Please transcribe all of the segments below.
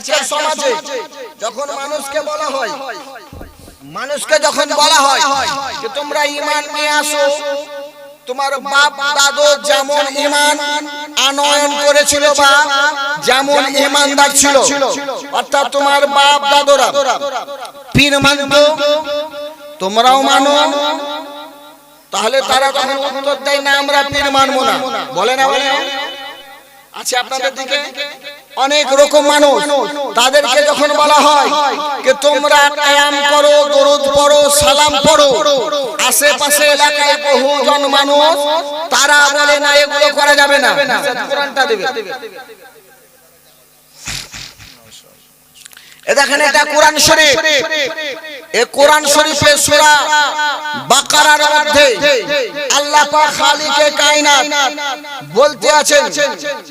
আজকের সমাজে যখন মানুষকে বলা হয় মানুষকে যখন বলা হয় যে তোমরা ইমান নিয়ে আসো তোমার বাপ দাদু যেমন ইমান আনয়ন করেছিল বা যেমন ইমানদার ছিল। অর্থাৎ তোমার বাপ দাদুরা পীর মানত তোমরাও মানো। তাহলে তারা তখন উত্তর দেয় না। আমরা পীর মানবো না। বলে না বলে না? আছে আপনাদের দিকে অনেক রকম মানুষ তাদেরকে যখন বলা হয় যে তোমরা কায়াম করো দরুদ পড়ো সালাম পড়ো আশেপাশে এলাকায় বহুজন মানুষ তারা বলে না এগুলো করা যাবে না। কোরআনটা দেবে। দেখেন, এটা কোরআন শরীফ। এ কোরআন শরীফের সূরা বাকারার মধ্যে আল্লাহ পাক খালিকে কায়নাত বলতে আছেন,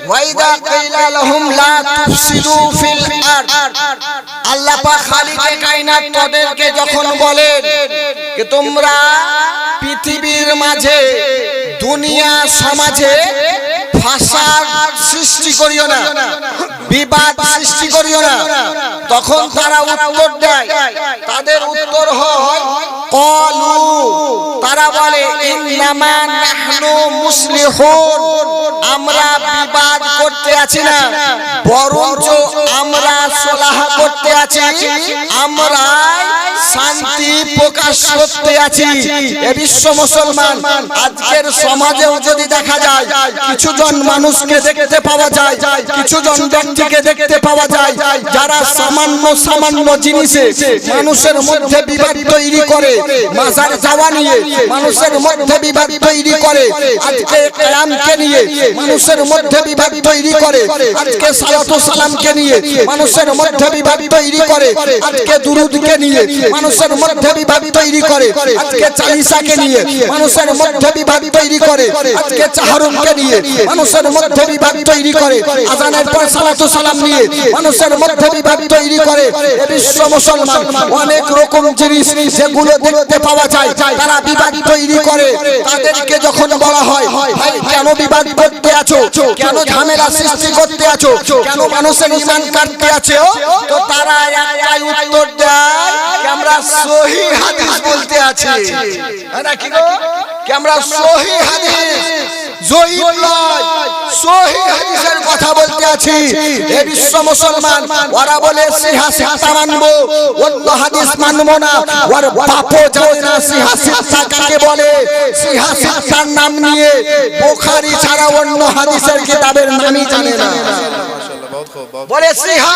ওয়াইদা কাইলা লাহুম লা তুফসিদু ফিল আরদ। আল্লাহ পাক খালিকে কায়নাত তাদেরকে যখন বলেন যে তোমরা পৃথিবীর মাঝে, দুনিয়া সমাজে ফাসাদ সৃষ্টি করিও না বিবাদ সৃষ্টি করিও না। তখন তারা উত্তর দেয়, তাদের উত্তর কলু। তারা বলে আমরা বিবাদ করতে আছি না। বরঞ্চ আমরা সলাহ করতে আছি। আমরা শান্তি প্রকাশ করতে আছি। এ বিশ্ব মুসলমান, আজকের সমাজেও যদি দেখা যায় কিছু জন মানুষকে দেখতে পাওয়া যায় কিছু জন ব্যক্তিকে দেখতে পাওয়া যায় যারা সামান্য সামান্য জিনিসে মানুষের মধ্যে বিবাদ তৈরি করে মাজার যাওয়া নিয়ে মানুষের মধ্যে বিবাদ তৈরি করে আজকে কায়ামকে নিয়ে মানুষের মধ্যে বিবাদ তৈরি করে আজকে সালাতু সালামকে নিয়ে মানুষের মধ্যে বিবাদ তৈরি করে আজকে দুরুদকে নিয়ে মানুষের মধ্যে বিবাদ তৈরি করে আজকে চালিসাকে নিয়ে মানুষের মধ্যে বিবাদ তৈরি করে আজকে চাহারুনকে নিয়ে মানুষের মধ্যে বিবাদ তৈরি করে আজানের পর সালাতু সালাম নিয়ে মানুষের মধ্যে বিবাদ তৈরি করে। বিশ্ব মুসলমান অনেক রকম জিনিস যেগুলো দেখতে পাওয়া যায়, তারা বিবাদ তৈরি করে। তাদেরকে যখন বলা হয়, ভাই, কেন বিবাদ করতে আছো? কেন ঝামেলা সৃষ্টি করতে আছো? কেন মানুষের ইমান কাটতে আছে? তো তারা একটাই উত্তর দেয়, আমরা সহি হাদিস বলতে আছি। কি কি আমরা সহি হাদিস জয়ীব নয়। সহি হাদিসের কথা বলতে আছি। এ বিশ্ব মুসলমান ওরা বলে সিহা মানবো। অন্য হাদিস মানবো না। ওর বাপও জানে না সিহা সিহা কাকে বলে? সিহা নাম নিয়ে বুখারী ছাড়া অন্য হাদিসের কিতাবের নামই জানে না। বলে সিহা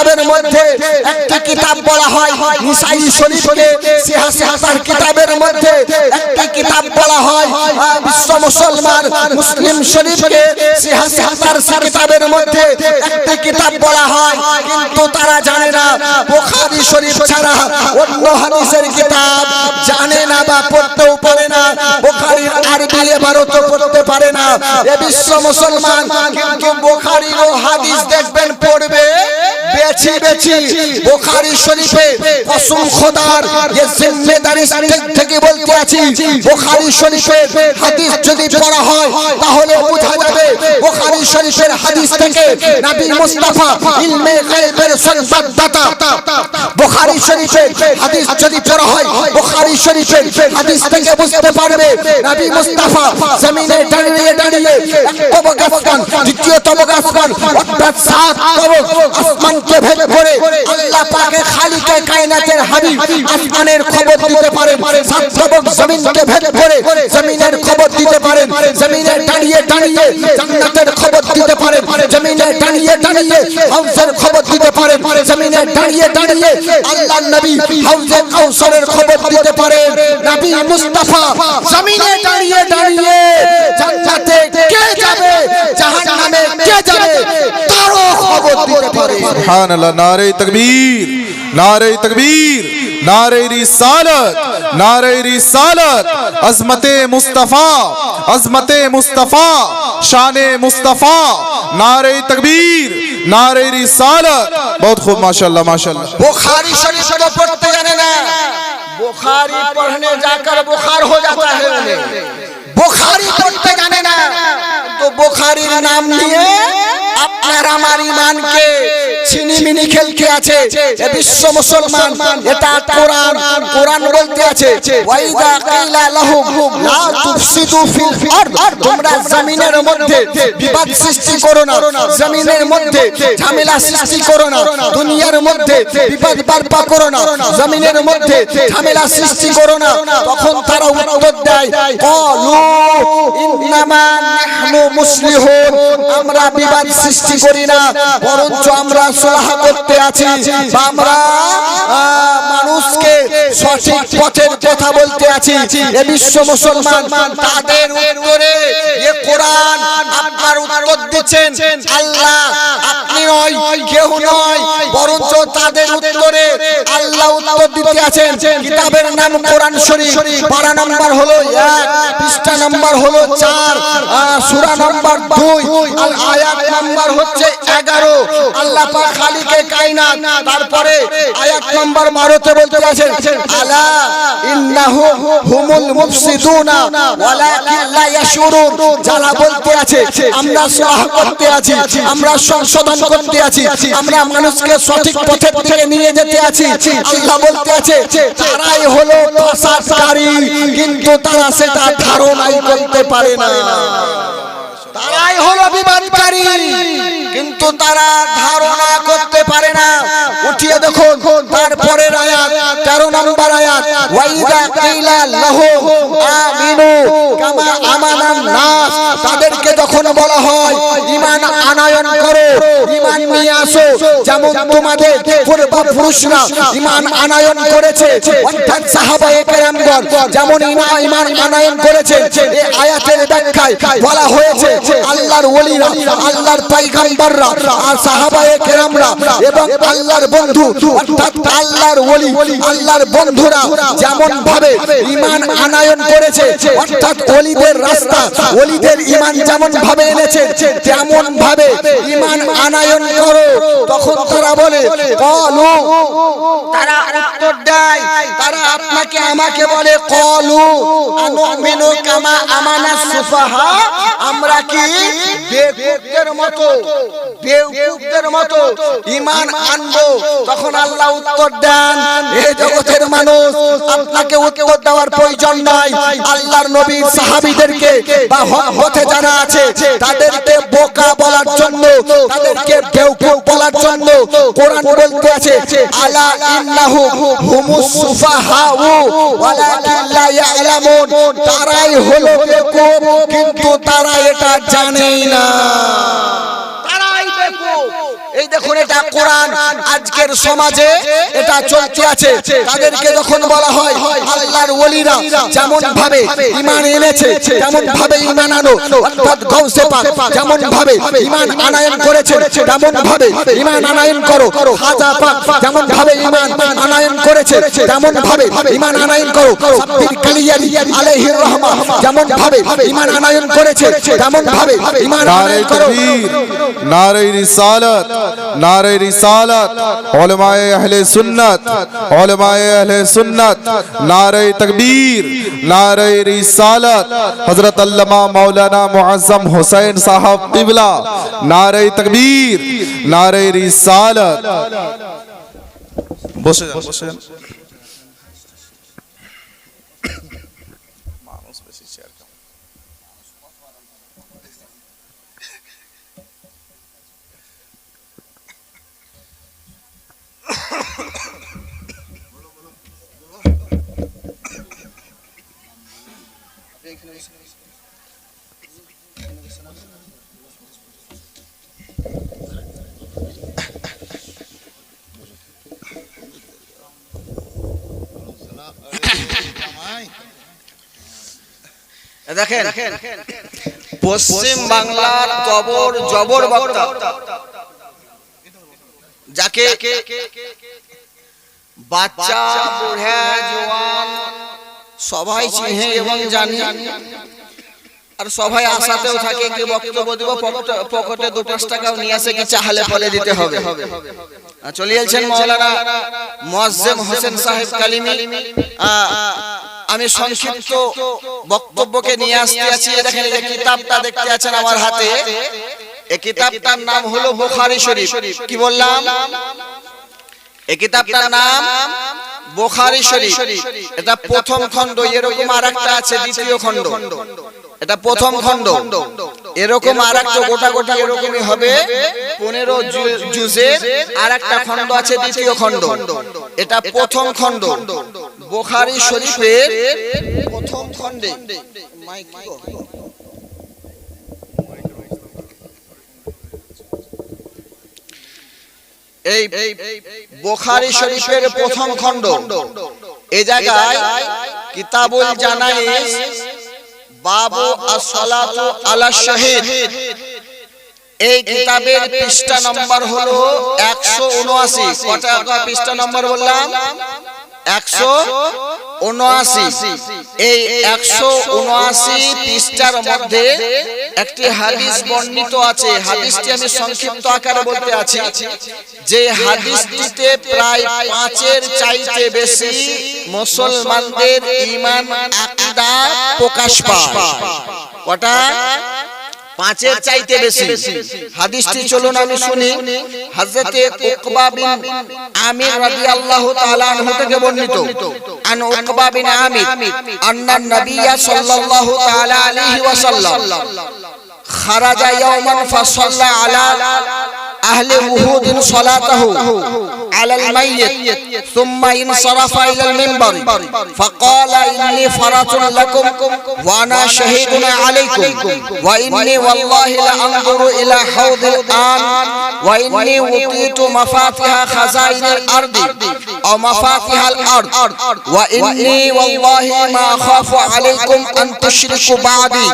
কিতাবের মধ্যে একটি কিতাব বলা হয় নিসাই শরীফকে সিহা সিহার কিতাবের মধ্যে একটি কিতাব বলা হয় বিশ্ব মুসলমান মুসলিম শরীফকে সিহা সিহার কিতাবের মধ্যে একটি কিতাব বলা হয়, কিন্তু তারা জানে না, বুখারী শরীফ ছাড়া অন্য হাদিসের কিতাব জানে না বা পড়তেও পারে না বুখারীর আরবি এবারও তো পড়তে পারে না, এ বিশ্ব মুসলমান কিন্তু বুখারীর ও হাদিস দেখবেন, পড়বে বেছি বেছি বুখারী শরীফে কসম খোদার যে জিম্মেদারি থেকে বলতে আছি। বুখারী শরীফের হাদিস যদি পড়া হয়, তাহলে বোঝা যাবে বুখারী শরীফের হাদিস থেকে নবী মুস্তাফা ইলমে গায়বের সংবাদদাতা। বুখারী শরীফের হাদিস যদি পড়া হয় বুখারী শরীফের হাদিস থেকে বুঝতে পারবে নবী মুস্তাফা জমিনে দাঁড়িয়ে দাঁড়িয়ে এক তবক দ্বিতীয় তবক অর্থাৎ সাত তবক আসমানকে ভেদ করে আল্লাহ পাকের খালিকে কায়নাতের হাবিব আসমানের খবর দিতে পারেন সাত তবক জমিনকে ভেদ করে জমিনের খবর দিতে পারেন জমিনে দাঁড়িয়ে দাঁড়িয়ে জান্নাতের খবর দিতে পারেন জমিনে দাঁড়িয়ে দাঁড়িয়ে হাউসের খবর দিতে পারেন জমিনে দাঁড়িয়ে দাঁড়িয়ে আল্লাহ নবী হাউসে কাউসারের খবর দিতে পারেন নবী মুস্তাফা জমিনে দাঁড়িয়ে দাঁড়িয়ে জান্নাতে কে যাবে? জাহান্নামে سبحان اللہ نعرہ تکبیر نعرہ تکبیر، نعرہ رسالت نعرہ رسالت، عظمت مصطفیٰ عظمت مصطفیٰ، شان مصطفیٰ، نعرہ تکبیر، نعرہ رسالت۔ بہت خوب، ماشاءاللہ ماشاءاللہ۔ بخاری شریف کو پڑھتے جانے نا۔ بخاری پڑھنے جا کر بخار ہو جاتا ہے بخاری پڑھتے جانے نا۔ تو بخاری نام نہیں ہے আপনার আমার ইমানকে ছিনিমিনি খেলতে আছে। এ বিশ্ব মুসলমান। এটা কোরআন। কোরআন। বলতে আছে। ওয়াইদা লা তুফসিদু ফিল আরদ। তোমরা জমিনের মধ্যে বিবাদ সৃষ্টি করো না। জমিনের মধ্যে ঝামেলা সৃষ্টি করো না। দুনিয়ার মধ্যে বিবাদ বারপা করো না। জমিনের মধ্যে ঝামেলা সৃষ্টি করো না। তখন তারা উত্তর দেয়। কলু ইন্নামা নাহনু মুসলিহুন। আমরা বিবাদ সৃষ্টি করি না, বরঞ্চ আমরা সুলাহ করতে আছি আমরা মানুষকে সঠিক পথের কথা বলতে আছি। এ বিশ্ব মুসলমান তাদের উত্তরে এ কোরআন আপনার উত্তর দিচ্ছেন, আল্লাহ আপনি নয়, কেউ নয়, বরঞ্চ তাদের উত্তরে আল্লাহ উত্তর দিতে আছেন। কিতাবের নাম কোরআন শরীফ পারা নাম্বার হলো এক, পৃষ্ঠা নাম্বার হলো চার সূরা নাম্বার দুই আয়াত নাম্বার হচ্ছে এগারো। আল্লাহ খালিকে কায়নাত তারপরে আয়াত নাম্বার বারোতে বলতে আছেন আলা ইন্নাহু হুমুল মুফসিদুনা, ওয়ালাকিন লা ইয়াশুরুন যারা বলতে আছে, আমরা সলাহ করতে আছি, আমরা সংশোধন করতে আছি, আমরা মানুষকে সঠিক নিয়ে যেতে আছি। আল্লাহ বলতে আছে, তারাই হলো ফাসাদকারী কিন্তু তারা সেটা ধারণাই করতে পারে না। তারাই হলো বিবাদকারী কিন্তু তারা ধারণা করতে পারে না। উঠিয়ে দেখো, তারপরের আয়াত, তেরো নম্বর আয়াত, ওয়াইদা কিলা লাহু আমিনু কামা আমানান নাস তাদেরকে যখন বলা হয় ঈমান আনয়ন করো ঈমান নিয়ে আসো, যেমন তোমাদের পূর্বপুরুষরা ঈমান আনয়ন করেছে, অর্থাৎ সাহাবায়ে কেরামগণ যেমন ঈমান আনয়ন করেছে এই আয়াতের ব্যাখ্যায় বলা হয়েছে, আল্লাহর ওলিরা, আল্লাহর পয়গম্বররা আর সাহাবায়ে কেরামরা এবং আল্লাহর বন্ধু, অর্থাৎ আল্লাহর ওলি, আল্লাহর বন্ধুরা যেমন ভাবে ঈমান আনয়ন করেছে, অর্থাৎ ওলিদের রাস্তা ওলিদের ঈমান যেমন ভাবে এনেছে তেমন ভাবে ঈমান আনয়ন করো। তখন তারা বলে কলু তারা উত্তর দেয় তারা আপনাকে আমাকে বলে, কলু, আনুমিনু কামা আমানা সুফাহা। আমরা কি বেকুবদের মতো বেকুবদের মতো ঈমান আনব? তখন আল্লাহ উত্তর দেন জগতের মানুষ, আপনাকে উত্তর দেওয়ার প্রয়োজন আল্লাহর সাহাবীদেরকে বা পথে যারা আছে, তাদেরকে বোকা বলার জন্য, তাদেরকে বেউকুফ বলার জন্য কোরআন বলতে আছে, আলা ইন্নাহু হুমুস সুফাহাউ ওয়ালাকিন লা তারাই হলো কিন্তু তারা এটা জানেই না। এই দেখুন এটা কোরআন। আজকের সমাজে এটা চলতে আছে। তাদেরকে যখন বলা হয় আল্লাহর ওলিরা যেমন ভাবে ইমান এনেছে তেমন ভাবে ইমান আনো অর্থাৎ গৌসে পাক যেমন ভাবে ইমান আনায়ন করেছে তেমন ভাবে ইমান আনায়ন করো হাজা পাক যেমন ভাবে ইমান আনায়ন করেছে তেমন ভাবে ইমান আনায়ন করো সাব্বির কালিয়ারি আলাইহির রহমা যেমন ভাবে ইমান আনায়ন করেছে তেমন ভাবে ইমান আনায়ন করো। নারে রিসালাত। نعرہ رسالت، علماء اہل سنت، علماء اہل سنت، نعرہ تکبیر، نعرہ رسالت، حضرت علامہ مولانا معظم حسین صاحب قبلہ، نعرہ تکبیر، نعرہ رسالت۔ بوشن দেখেন পশ্চিম বাংলার তবর জবর বক্তা যাকে বাচ্চা বুড়া জওয়ান সবাই চিনে এবং জানি। আর সবাই আশাতেও থাকে কি বক্তব্য দিব পকেটে- দু পাঁচ টাকাও নিয়ে আসে কি চাহালে ফলে দিতে হবে। আর চলে যাচ্ছেন মৌলানা মোয়াজ্জেম হোসেন সাহেব কালিমি। আমি সংক্ষিপ্ত বক্তব্যকে নিয়ে আসতে আছি। দেখেন এই কিতাবটা দেখতে আছেন আমার হাতে। কিতাবটার নাম হলো বুখারী শরীফ। কি বললাম? এই কিতাবটার নাম বুখারী শরীফ। এটা প্রথম খণ্ড এরকম আরেকটা আছে দ্বিতীয় খণ্ড। এটা প্রথম খণ্ড। এরকম আর একটা গোটা গোটা এরকমই হবে। পনেরো জুজের আর একটা খণ্ড আছে দ্বিতীয় খণ্ড। এটা প্রথম খণ্ড। বোখারি শরীফের প্রথম খণ্ডে। মাইক এই বোখারি শরীফের প্রথম খণ্ড। এ জায়গায় কিতাবুল জানাইস বাবু as-salatu আলা শাহীদ। এই কিতাবের পৃষ্ঠা নম্বর হলো 179 কটা পৃষ্ঠা নম্বর বললাম? 179 এই 179 পৃষ্ঠার মধ্যে একটি হাদিস বর্ণিত আছে। হাদিসটি আমি সংক্ষিপ্ত আকারে বলতে আছি। যে হাদিসটিতে প্রায় পাঁচের চাইতে বেশি মুসলমানদের ঈমান, আকীদা প্রকাশ পায়। কটা পাঁচের চাইতে বেশি। হাদিসটি চলুন আমি শুনি। হযরতে উকবা বিন আমির রাদিয়াল্লাহু তাআলা আনহু থেকে বর্ণিত। আন উকবা বিন আমির। আন্না নবিয়্যা সাল্লাল্লাহু তাআলা আলাইহি ওয়াসাল্লাম। خرج يوما فصلى على أهل وهود صلاته على الميت ثم انصرف إلى المنبر فقال إني فرط لكم وأنا شهيد عليكم وإني والله لأنظر إلى حوض الآن وإني أوتيت مفاتيح خزائن الأرض أو مفاتيح الأرض وإني والله ما أخاف عليكم أن تشركوا بعدي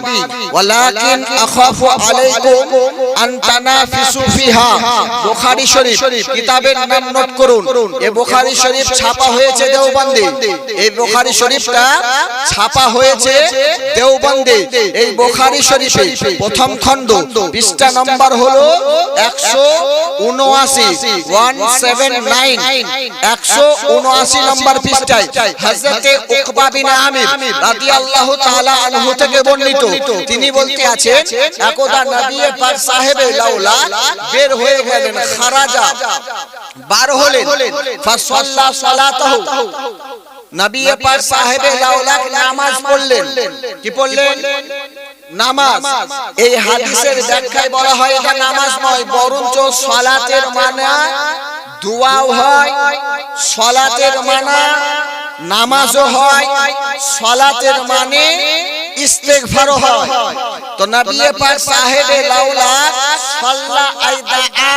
ولكن أخاف عليكم أن تنافسوا فيها বুখারী শরীফ কিতাবের নাম নোট করুন এই বুখারী শরীফ ছাপা হয়েছে দেওবন্দে এই বুখারী শরীফটা ছাপা হয়েছে দেওবন্দে এই বুখারী শরীফে প্রথম খণ্ড পৃষ্ঠা নম্বর হলো 179 179 নম্বর পৃষ্ঠায় হযরতে উকবা বিন আমির রাদিয়াল্লাহু তাআলা আনহু থেকে বর্ণিত। তিনি বলতে আছেন একদা নবী পাক সাহেবে লাউলা বের হয়ে গেলেন খারাজা। বার হলেন ফাসাল্লা সালাতাহু। নবী পাক সাহেবে লাউলা নামাজ পড়লেন। কি পড়লেন? নামাজ। এই হাদিসের ব্যাখ্যায় বলা হয় এটা নামাজ নয় বরঞ্চ সালাতের মানা দোয়াও হয়, সলাতের মানা, নামাজও হয়, সলাতের মানে ইস্তেগফারও হয়। তো নবী পাক সাহেবে, লাউলা সল্লা আইদা সাল্লা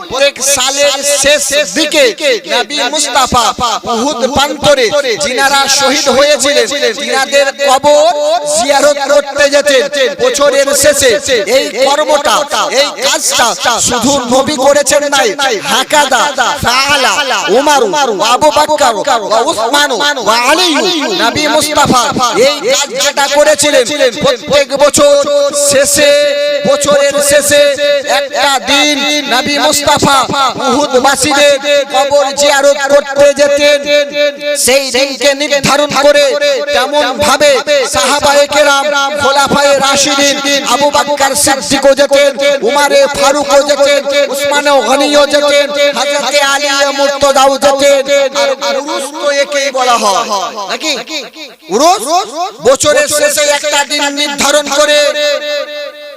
প্রত্যেক সালের শেষ দিকে নবী মুস্তাফা উহুদ প্রান্তরে যিনারা শহীদ হয়েছিলেন। তিনাদের কবর জিয়ারত করতে যেতেন। বছরের শেষে এই কর্মটা এই কাজটা শুধু নবী করেছেন নাই। হাকাদা ফাআলা উমার আবু বকর ওয়া উসমান ওয়া আলী নবী মুস্তাফা এই কাজটা করেছিলেন প্রত্যেক বছর শেষে বছরের শেষে একটা দিন নবী মুস্তাফা উহুদ বাসীদের কবর জিয়ারত করতে যেতেন। সেই দিনকে নির্ধারণ করে তেমন ভাবে সাহাবায়ে কেরাম, খোলাফায়ে রাশিদিন আবু বকর সিদ্দিকও যেতেন, উমারে ফারুকও যেতেন উসমানে গনিও যেতেন হযরতে আলী মুর্তদাও যেতেন। আর উরুস তো একেই বলা হয়। নাকি? উরুস বছরের শেষে একটা দিন নির্ধারণ করে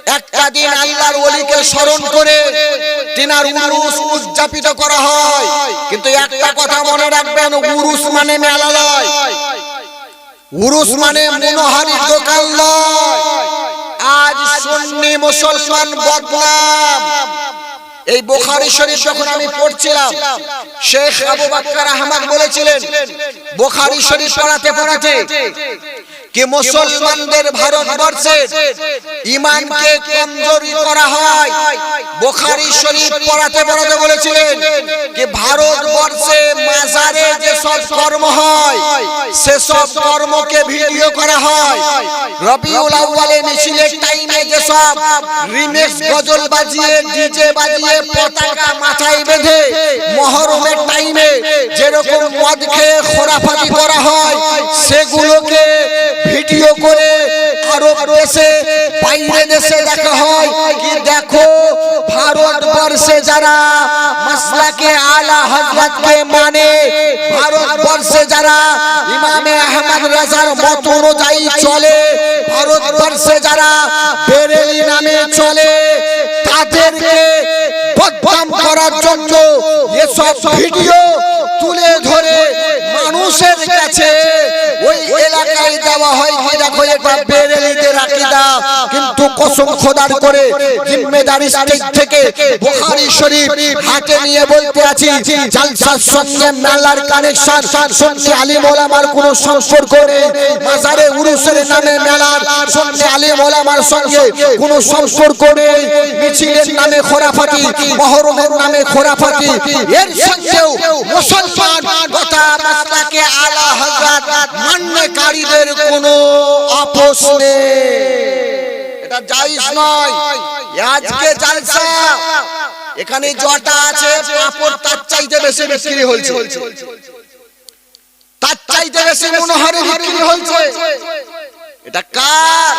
একটা দিন আল্লাহর ওলিকে স্মরণ করে তিনার উরুস উদযাপিত করা হয়। কিন্তু একটা কথা মনে রাখবেন, উরুস মানে মেলা নয়। উরুস মানে মনোহারি দোকান আজ সুন্নি মুসলমান বদনাম। এই বোখারি শরীফ যখন আমি পড়ছিলাম, শেখ আবু বাক্কার আহমদ বলেছিলেন, বোখারি শরীফ পড়াতে পড়াতে কি মুসলমানদের ভারতবর্ষে ইমানকে কমজোরি করা হয়। বোখারি শরীফ পড়াতে পড়াতে বলেছিলেন কি ভারতবর্ষে মাজারে যে সব কর্ম হয় সেসব কর্মকে ভিডিও করা হয়। রবিউল আউয়ালে মিছিলের টাইমে যে সব রিমেক্স গজল বাজিয়ে ডিজে বাজিয়ে পতাকা মাথায় বেঁধে মহরমের টাইমে যেরকম মদ খেয়ে খোরাফাতি করা হয় সেগুলোকে ভিডিও করে আরব দেশে বাইরে দেশে দেখা হয়। কি দেখো? ভারতবর্ষে যারা মাসলাকে আলা হযরতকে মানে ভারতবর্ষে যারা ইমামে আহমদ রাজার মত অনুযায়ী চলে, ভারতবর্ষে যারা বেরেলি নামে চলে, তাদেরকে বদনাম করার জন্য এসব ভিডিও কি দেখো এটা বেরেলিদের আকিদা কিন্তু কসম খোদার করে জিম্মেদারি স্টেজ থেকে বুখারী শরীফ হাতে নিয়ে বলতে আছি, জালসার সঙ্গে মেলার কানেকশন সঙ্গে আলী ওলামার কোনো সম্পর্ক নেই। মাজারে উরুসের নামে মেলার সঙ্গে আলী ওলামার সঙ্গে কোনো সম্পর্ক নেই। মিছিলের নামে খোরাফাতি, মহরমের নামে খোরাফাতি। এর সঙ্গেও মুসলমান কথা মাসলাকে আলা হযরত মান্যকারীদের কোনো এটা নয়। আজকে জালসা। এখানে জটা আছে, পাপড় তার চাইতে বেশি বিক্রি হচ্ছে তার চাইতে বেশি মনোহরে বিক্রি এটা কার?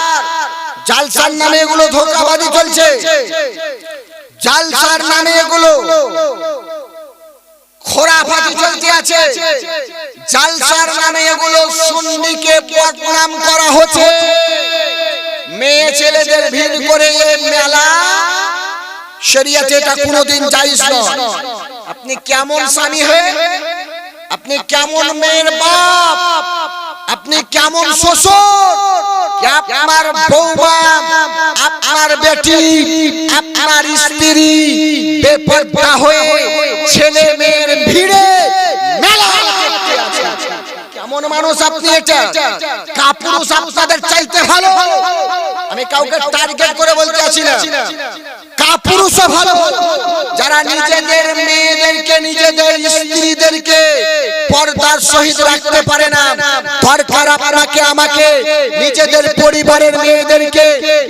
জালসার নামে এগুলো ধোকাবাজি চলছে। জালসার নামে এগুলো। খোরাফাতি চলতে আছে। জালসার নামে এগুলো সুন্নিকে বদনাম করা হচ্ছে। মেয়ে ছেলেদের ভিড় করে মেলা। শরিয়াতে এটা কোনোদিন জায়েজ নয়। আপনি কেমন স্বামী হয়ে? আপনি কেমন মেয়ের বাপ? আপনি কেমন শ্বশুর? আপনার বৌমা? আপনার বেটি? আপনার স্ত্রী বেপরদা হয়ে ছেলে মেয়ের ভিড়ে মেলা। কেমন মানুষ আপনি এটা? কাপুরুষ আপনাদের চাইতে ভালো। আমি কাউকে টার্গেট করে বলতে আছি না। কাপুরুষও ভালো যারা নিজেদের মেয়েদেরকে, নিজেদের স্ত্রীদেরকে পর্দার সহিত রাখতে পারে না, দরকার আপনাকে, আমাকে নিজেদের পরিবারের মেয়েদেরকে,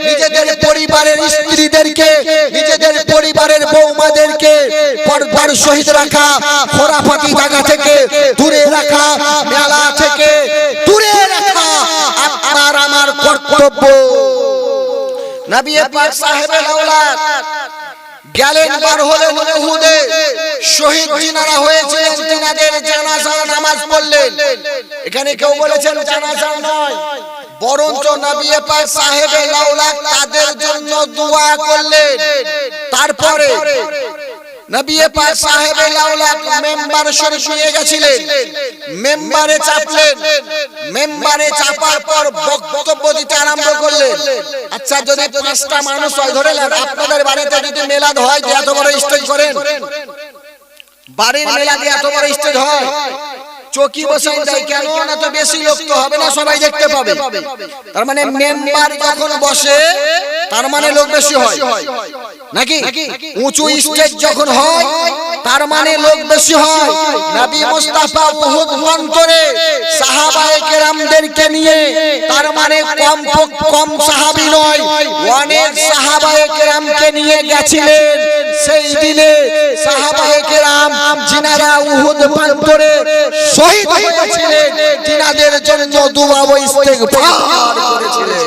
নিজেদের পরিবারের স্ত্রীদেরকে, নিজেদের পরিবারের বৌমাদেরকে পর্দার সহিত রাখা খোরাফাতি জায়গা থেকে দূরে রাখা, মেলা থেকে দূরে রাখা আপনার, আমার কর্তব্য। নবী পাক সাহেবের আওলাদ। গেলেন বার হলেন উহুদে শহীদ যিনারা হয়েছিলেন তিনাদের জানাজা নামাজ পড়লেন। এখানে কেউ বলেছেন জানাজা নয়। বরঞ্চ নবী পাক সাহেবের আওলাদ তাদের জন্য দোয়া করলেন। তারপরে আওলাদ মেম্বার নিয়ে গেছিলেন। মেম্বারে চাপলেন। মেম্বারে চাপার পর করলেন। আচ্ছা মানুষ হয় আপনাদের বাড়িতে হয় করেন? বাড়ির চকি বসে দেয় কেন? তো বেশি লোক তো হবে না, সবাই দেখতে পাবে। তার মানে মেম্বার যখন বসে, তার মানে লোক বেশি হয়। নাকি? উঁচু স্টেজ যখন হয় তার মানে লোক বেশি হয়। নবী মুস্তাফা উহুদ অন্তরে সাহাবায়ে কেরামদেরকে নিয়ে তার মানে কম কম সাহাবী নয় অনেক সাহাবায়ে কেরামকে নিয়ে গেছিলেন। সেই দিনে সাহাবায়ে কেরাম যিনারা উহুদ প্রান্তরে শহীদ হয়েছিলেন জন্য দুয়া ও ইস্তেগফার করেছিলেন।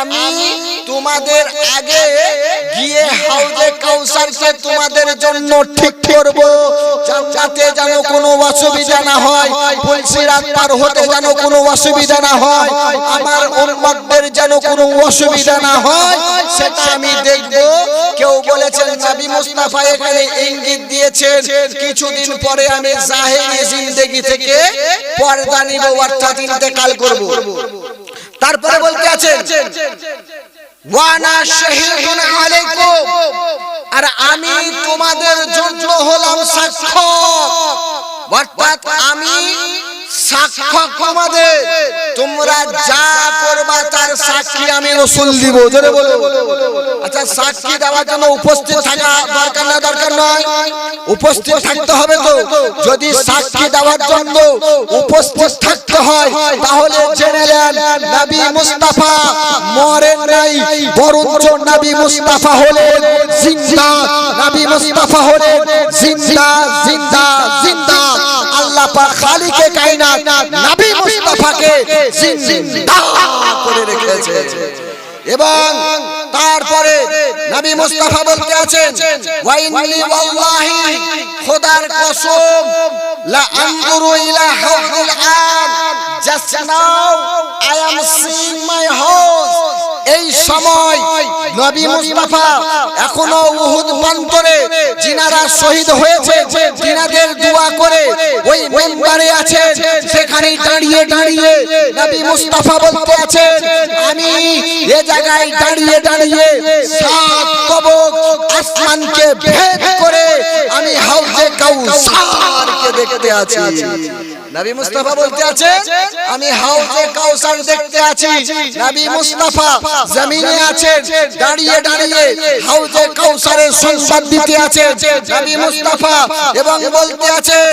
আমি তোমাদের আগে গিয়ে হাউজে কাউসারকে তোমাদের জন্য ঠিক করব। যাতে যেন কোনো অসুবিধা না হয় বলছি রাত পার হতে যেন কোনো অসুবিধা না হয়, আমার উম্মতদের যেন কোনো অসুবিধা না হয়, সেটা আমি দেখব। কেউ বলেছেন নবী মুস্তাফা এখানে ইঙ্গিত দিয়েছেন, কিছুদিন পরে আমি জাহেরি জিন্দেগি থেকে পর্দা নিব, অর্থাৎ ইন্তেকাল করব। তারপরে বলতে আছেন? আর আমি তোমাদের জন্য হলাম সাক্ষ্য অর্থাৎ আমি সাক্ষ্য তোমাদের। তোমরা যা করবা তার সাক্ষী আমি রসুল দিব। জোরে বলো আচ্ছা সাক্ষী দেওয়ার জন্য উপস্থিত থাকা দরকার না দরকার নয়। উপস্থিত থাকতে হবে তো। যদি সাক্ষী দেওয়ার জন্য উপস্থিত থাকতে হয় তাহলে জেনে নেন নবী মুস্তাফা মরেন নাই বরঞ্চ নবী মুস্তাফা হলেন জিন্দা নবী মুস্তাফা হলেন জিন্দা জিন্দা জিন্দা আল্লাহ পাক খালিকে কায়নাত নবী মুস্তাফাকে জিন্দা এবং তারপরে নবী মুস্তাফা বলতে আছেন ওয়াইনি ওয়াল্লাহি, খোদার কসম, লা আনজুরু ইলা হাউজিল আন just now I am seeing my house এই সময় নবী মুস্তাফা এখনও উহুদ প্রান্তরে জিনারা শহীদ হয়েছে, জিনাদের দোয়া করে ওই মেম্বারে আছেন সেখানে দাঁড়িয়ে দাঁড়িয়ে নবী মুস্তাফা বলতে আছে আমি এ জায়গায় দাঁড়িয়ে দাঁড়িয়ে সাত কবক আসমানকে ভেদ করে আমি হাউজে কাউসারকে দেখতে আছি। নবী মুস্তাফা বলতে আছে, আমি হাউজে কাউসার দেখতে আছি। নবী মুস্তাফা জমিনে আছেন, দাঁড়িয়ে দাঁড়িয়ে হাউজে কাউসারের সংবাদ দিতে আছেন। নবী মুস্তাফা এবং বলতে আছেন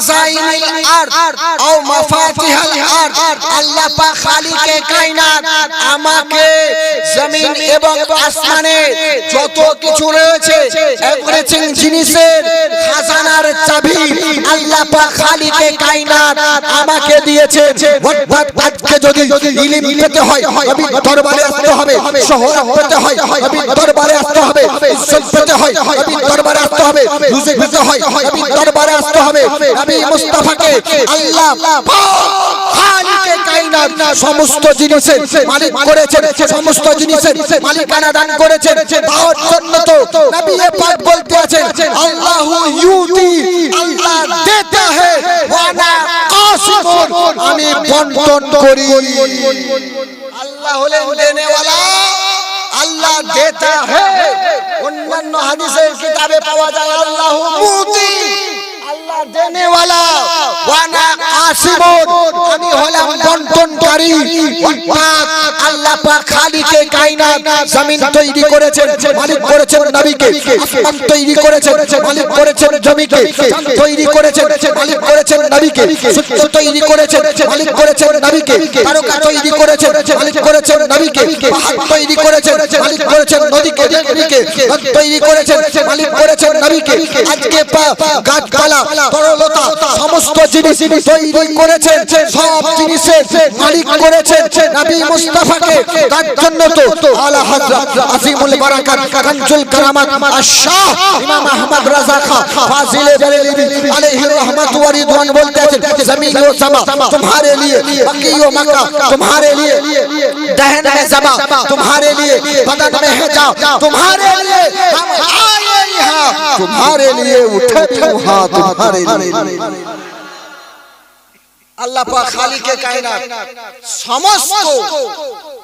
খাজাইনিল আরদ আও মাফাতিহাল আরদ। আল্লাহ পাক খালিকে কায়নাত আমাকে জমিন এবং আসমানে যত কিছু রয়েছে এভরিথিং জিনিসের খাজানার চাবি আল্লাহ পাক খালিকে কায়নাত আমাকে দিয়েছে অর্থাৎ আজকে যদি ইলম পেতে হয় নবী দরবারে আসতে হবে শহর পেতে হয় নবী দরবারে আসতে হবে ইজ্জত পেতে হয় নবী দরবারে আসতে হবে রুজি পেতে হয় নবী দরবারে আসতে হবে নবী মুস্তাফাকে আল্লাহ পাক সমস্ত জিনিসের মালিক করেছেন, সমস্ত জিনিসের মালিকানা দান করেছেন, তার জন্য তো নবী পাক বলতে আছেন, আল্লাহু ইউতি, আল্লাহ দেতা হে, ওয়ানা কাসিমুন আমি বন্টন করি। আল্লাহ হলেন দেনেওয়ালা, আল্লাহ দেতা হে। অন্যান্য হাদিসের কিতাবে পাওয়া যায়, আল্লাহ মুতি, আল্লাহ দেনেওয়ালা, ওয়ানা কাসিমুন আমি হলাম বন্টনকারী। অর্থাৎ আল্লাহ পাক খালিকে কায়নাত জমিন তৈরি করেছেন মালিক করেছেন নবীকে। আসমান তৈরি করেছেন মালিক করেছেন জমিকে। চাঁদ তৈরি করেছেন মালিক করেছেন নবীকে। সূর্য তৈরি করেছেন মালিক করেছেন নবীকে। তারকা তৈরি করেছেন মালিক করেছেন নবীকে। পাহাড় তৈরি করেছেন মালিক করেছেন নদীকে নদীকে তৈরি করেছেন মালিক করেছেন নবীকে। আজকে গাছপালা তরলতা সমস্ত জিনিস তৈরি করেছেন সব জিনিসের মালিক করেছেন নবী মুস্তাফাকে তার জন্য তো আলা হযরত আজিমুল বারাকাত কানজুল কারামাত আশ-শাহ ইমাম আহমদ রাজা খা ফাজিলে বেরেলভি আলাইহি রহমত ওয়া রিদওয়ান বলতে আছেন জমিন ও সামা तुम्हारे लिए मक्की व मक्का तुम्हारे लिए दहन में जमा तुम्हारे लिए बदन में है जा तुम्हारे लिए हम आए यहाँ तुम्हारे लिए उठे थे वहाँ तुम्हारे लिए আল্লাহ পাক খালিকে কায়নাত সমস্ত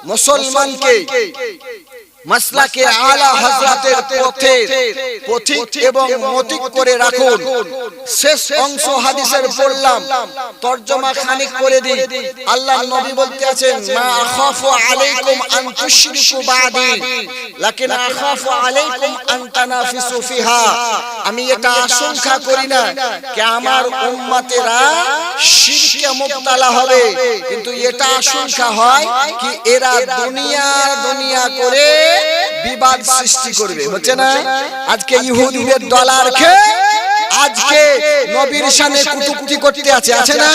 মুসলমানকে মাসলাকে আলা হযরতের পথে পথিক এবং মতিক করে রাখুন। শেষ অংশ হাদিসের পড়লাম। তরজমা খানিক করে দিই। আল্লাহ নবী বলতে আছেন মা আখাফু আলাইকুম আন তুশরিকু বাদি। লাকিন আখাফু আলাইকুম আন তানাফিসু ফিহা। আমি এটা আশঙ্কা করি না যে আমার উম্মতেরা শিরকে মুবতালা হবে। কিন্তু এটা আশঙ্কা হয় কি এরা দুনিয়া দুনিয়া করে বিবাদ সৃষ্টি করবে হচ্ছে না? আজকে ইহুদিদের ডলার খেয়ে আজকে নবীর সামনে কুটুকুটি করতে আছে আছে না?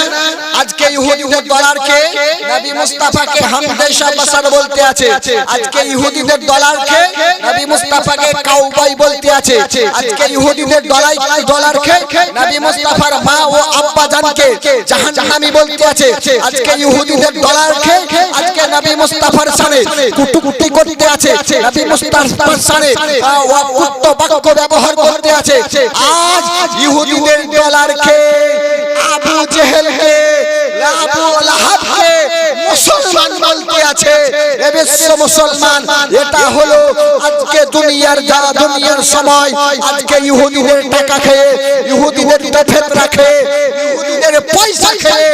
আজকে ইহুদিদের ডলারকে নবী মুস্তাফাকে হামদেশা বাসার বলতে আছে। আজকে ইহুদিদের ডলারকে নবী মুস্তাফাকে কাউবাই বলতে আছে। আজকে ইহুদিদের ডলার ডলারকে নবী মুস্তাফার মা ও আব্বা জানকে জাহান্নামী বলতে আছে। আজকে ইহুদিদের ডলারকে আজকে নবী মুস্তাফার সামনে কুটুকুটি করতে আছে। নবী মুস্তাফার সামনে অকুত্ত বাক্য ব্যবহার করতে আছে। আজ ইহুদিদের আবু জেহেলকে আবু লাহাবকে মুসলমান বলতে আছে। এ বিশ্ব মুসলমান এটা হলো আজকে দুনিয়ার যারা দুনিয়ার সময় আজকে ইহুদিদের টাকা খেয়ে ইহুদিদের পেট রাখে ইহুদিদের পয়সা খেয়ে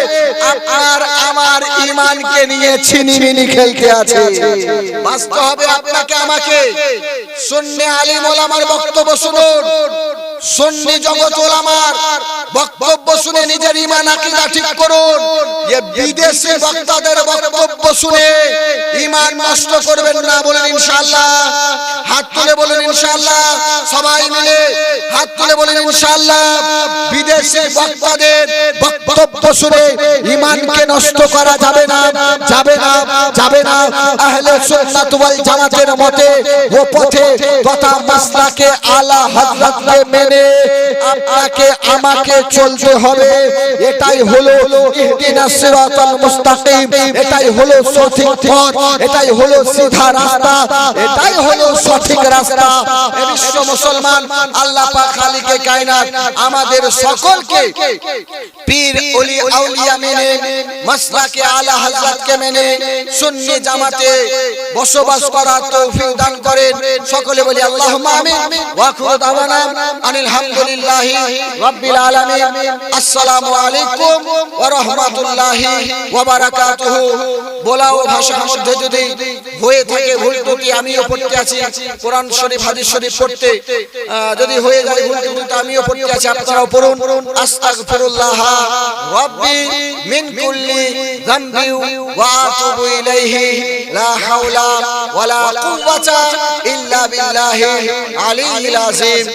আপনার ইমানকে নিয়ে ছিনিমিনি খেলতে আছে। বাঁচতে হবে আপনাকে, আমাকে। সুন্নি আলিম ওলামার বক্তব্য শুনুন। সুন্নি জগৎ ওলামার বক্তব্য শুনে নিজের ইমান, আকীদা ঠিক করুন। যে বিদেশি বক্তাদের বক্তব্য শুনে ইমান নষ্ট করবেন না বলেন ইনশাআল্লাহ। হাত তুলে বলেন ইনশাআল্লাহ। সবাই মিলে হাত তুলে বলেন ইনশাআল্লাহ। বিদেশি বক্তাদের বক্তব্য শুনে ইমানকে নষ্ট করা যাবে না। এটাই এটাই সঠিক রাস্তা মুসলমান আল্লাহ খালিকে কায়নাত আমাদের সকলকে পীর মেনে আলা হযরতকে মেনে সুন্নি জামাতে বসবাস করার তৌফিক দান করেন। সকলে বলি, আল্লাহুম্মা আমিন। ওয়া আখিরু দাওয়ানা আনিল হামদুলিল্লাহি রাব্বিল আলামিন। আসসালামু আলাইকুম ওয়া রাহমাতুল্লাহি ওয়া বারাকাতুহু। বলা ও ভাষার মধ্যে যদি হয়ে থাকে ভুল ত্রুটি, আমিও পড়তে আছি। কোরআন শরীফ, হাদিস শরীফ পড়তে যদি হয়ে যায় ভুল ত্রুটি আমিও পড়তে আছি। আপনারাও পড়ুন। আস্তাগফিরুল্লাহ। রাব্বি মিন কুল্লি যামবি وأتوب إليه. لا حول ولا قوة إلا بالله العلي العظيم.